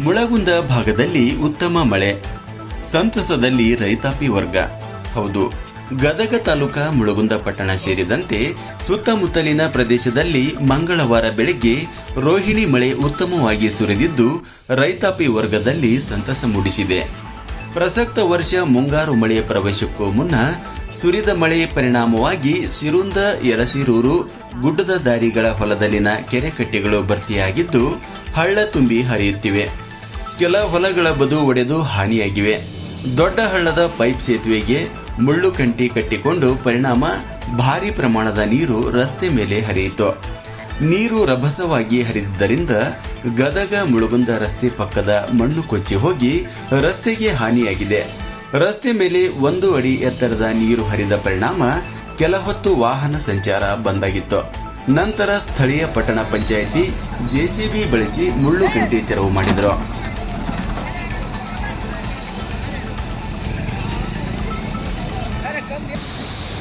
ಮುಳಗುಂದ ಭಾಗದಲ್ಲಿ ಉತ್ತಮ ಮಳೆ. ಸಂತಸದಲ್ಲಿ ರೈತಾಪಿ ವರ್ಗ. ಹೌದು, ಗದಗ ತಾಲೂಕಾ ಮುಳಗುಂದ ಪಟ್ಟಣ ಸೇರಿದಂತೆ ಸುತ್ತಮುತ್ತಲಿನ ಪ್ರದೇಶದಲ್ಲಿ ಮಂಗಳವಾರ ಬೆಳಗ್ಗೆ ರೋಹಿಣಿ ಮಳೆ ಉತ್ತಮವಾಗಿ ಸುರಿದಿದ್ದು, ರೈತಾಪಿ ವರ್ಗದಲ್ಲಿ ಸಂತಸ ಮೂಡಿಸಿದೆ. ಪ್ರಸಕ್ತ ವರ್ಷ ಮುಂಗಾರು ಮಳೆಯ ಪ್ರವೇಶಕ್ಕೂ ಮುನ್ನ ಸುರಿದ ಮಳೆಯ ಪರಿಣಾಮವಾಗಿ ಸಿರುಂದ ಯಲಸಿರೂರು ಗುಡ್ಡದ ದಾರಿಗಳ ಹೊಲದಲ್ಲಿನ ಕೆರೆಕಟ್ಟೆಗಳು ಭರ್ತಿಯಾಗಿದ್ದು, ಹಳ್ಳ ತುಂಬಿ ಹರಿಯುತ್ತಿವೆ. ಕೆಲ ಹೊಲಗಳ ಬದು ಒಡೆದು ಹಾನಿಯಾಗಿವೆ. ದೊಡ್ಡ ಹಳ್ಳದ ಪೈಪ್ ಸೇತುವೆಗೆ ಮುಳ್ಳು ಕಂಟಿ ಕಟ್ಟಿಕೊಂಡು ಪರಿಣಾಮ ಭಾರಿ ಪ್ರಮಾಣದ ನೀರು ರಸ್ತೆ ಮೇಲೆ ಹರಿಯಿತು. ನೀರು ರಭಸವಾಗಿ ಹರಿದಿದ್ದರಿಂದ ಗದಗ ಮುಳುಗುಂದ ರಸ್ತೆ ಪಕ್ಕದ ಮಣ್ಣು ಕೊಚ್ಚಿ ಹೋಗಿ ರಸ್ತೆಗೆ ಹಾನಿಯಾಗಿದೆ. ರಸ್ತೆ ಮೇಲೆ ಒಂದು ಅಡಿ ಎತ್ತರದ ನೀರು ಹರಿದ ಪರಿಣಾಮ ಕೆಲ ಹೊತ್ತು ವಾಹನ ಸಂಚಾರ ಬಂದಾಗಿತ್ತು. ನಂತರ ಸ್ಥಳೀಯ ಪಟ್ಟಣ ಪಂಚಾಯಿತಿ ಜೆಸಿಬಿ ಬಳಸಿ ಮುಳ್ಳು ಗಂಟೆ ತೆರವು ಮಾಡಿದರು. Gracias.